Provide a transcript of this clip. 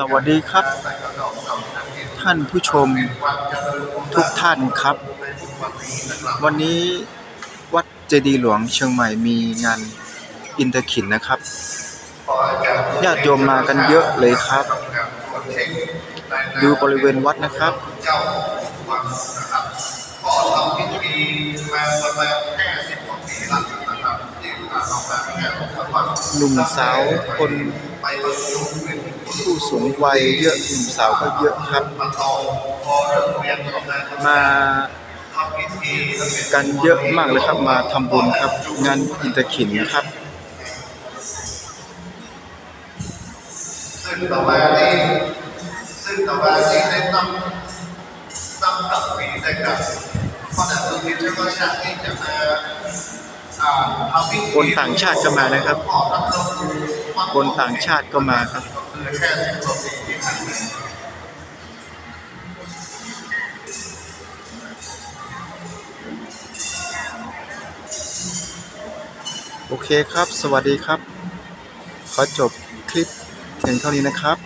สวัสดีครับ ท่านผู้ชมทุกท่านครับ วันนี้วัดเจดีย์หลวงเชียงใหม่มีงานอินเตอร์ขินนะครับญาติโยมมากันเยอะเลยครับ ดูบริเวณวัดนะครับล้วนะครับที่มาทำมาแค่ของสมัครหนุ่มสาวคน ผู้สูงวัยเยอะหนุ่มสาวก็เยอะครับ มากันเยอะมากเลยครับมาทำบุญครับ งานอินเตอร์ขินครับซึ่งต่อมาที่ซึ่งต่อมาที่ได้ตั้งตั้งตักปีได้กันเพราะนั้นคือที่ก็ชาติที่จะมา คนต่างชาติก็มานะครับ คนต่างชาติก็มาครับโอเคครับ สวัสดีครับ ขอจบคลิปเพียงเท่านี้นะครับ